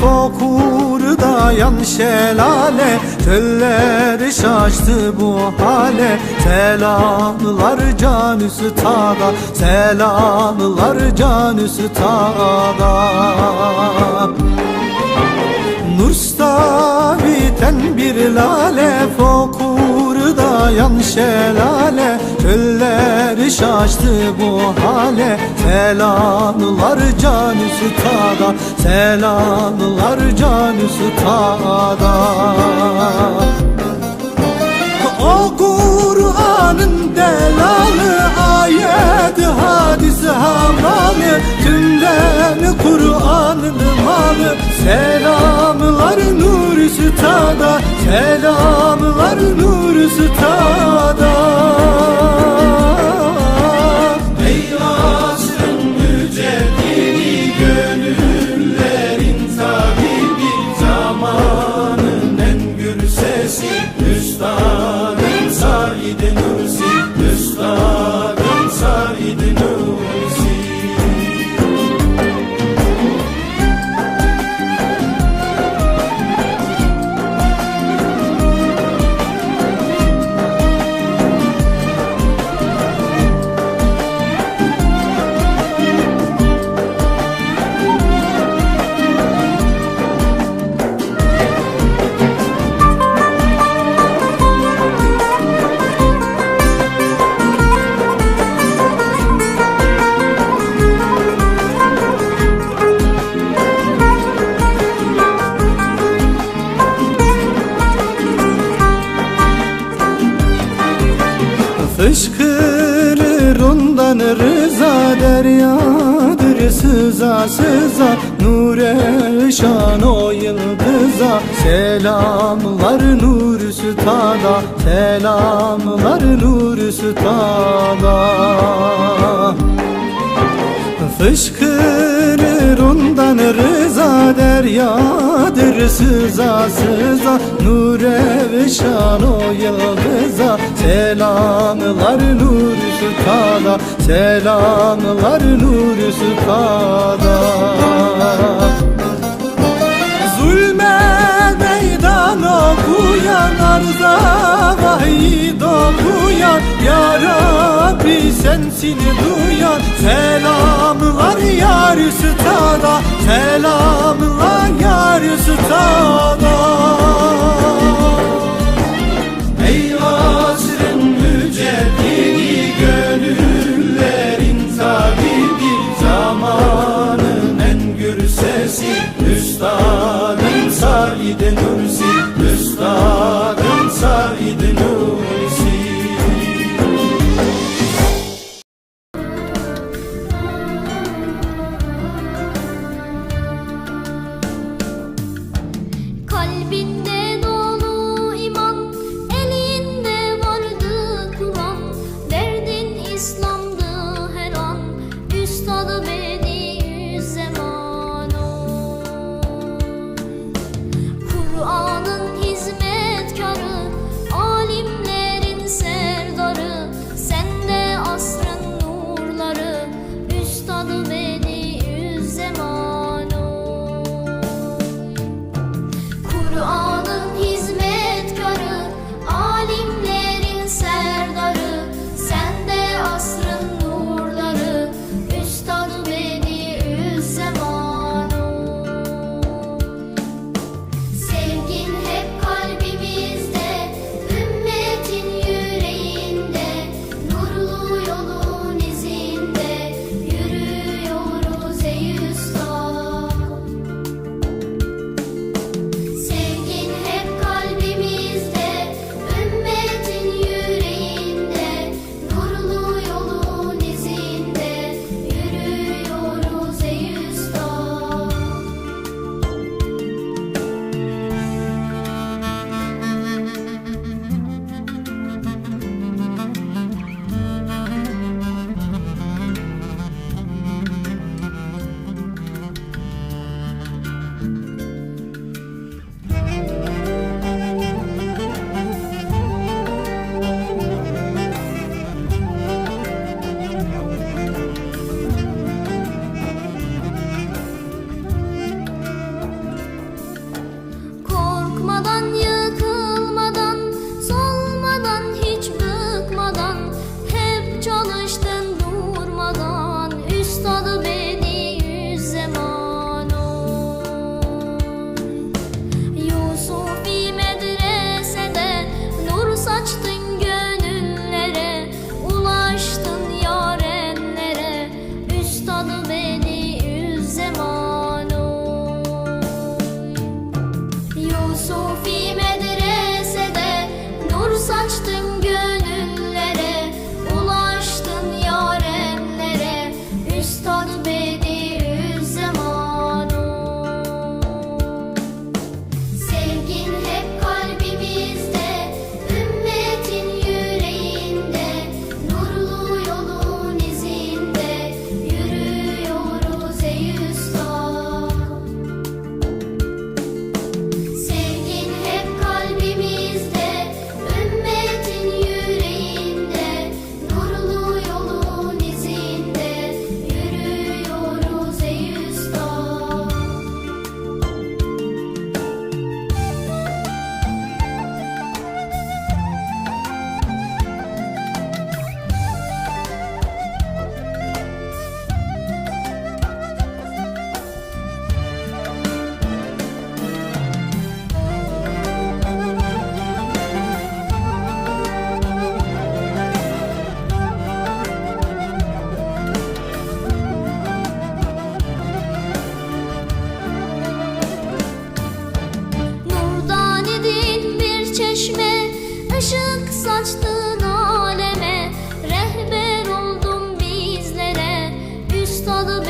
bir lale Fokurda yan şelale Çölleri şaştı bu hale. Selamlar can üstada Selamlar can üstada Nursta biten bir lale Fokurda yan şelale şaştı bu hale Selamlar can üstada Selamlar can üstada. O Kur'an'ın delalı ayet hadis havalı Tümden Kur'an'ın malı Selamlar nur üstada Selamlar nur üstada sıza sıza Nure şan o yıldıza. Selamlar nur üstada Selamlar nur üstada Fışkırır ondan rıza deryadır sıza sıza Nure ve şan o yıldıza. Selamlar nur üstada Selamlar nur üstada Zulme meydan okuyan arza vahiy dokuyan Ya sensin duyan. Selamlar yar üstada Selamlar yar üstada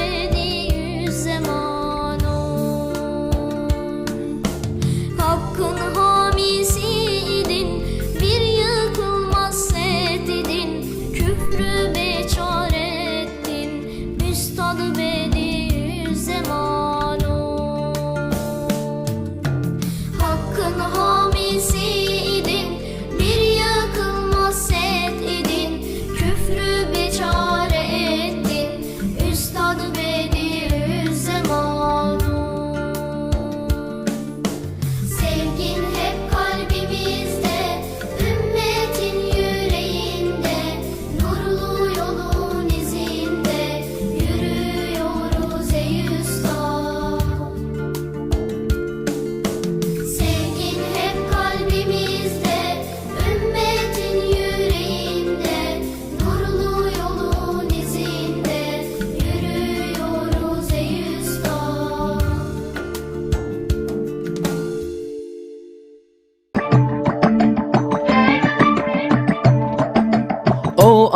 sevdiği zaman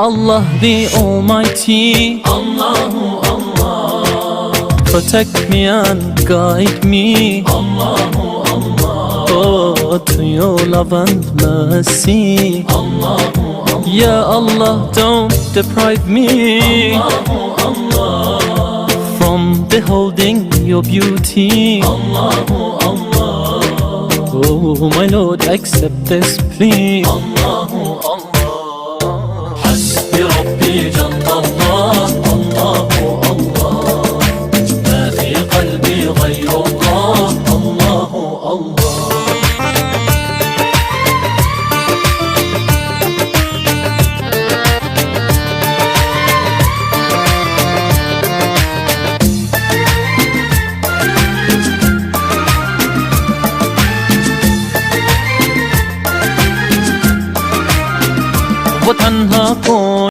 Allah the Almighty. Allahu Allah. Protect me and guide me. Allahu Allah. Oh, to your love and mercy. Allahu Allah. Ya Allah, don't deprive me. Allahu Allah. From beholding your beauty. Allahu Allah. Oh, my Lord, accept this plea. Allahu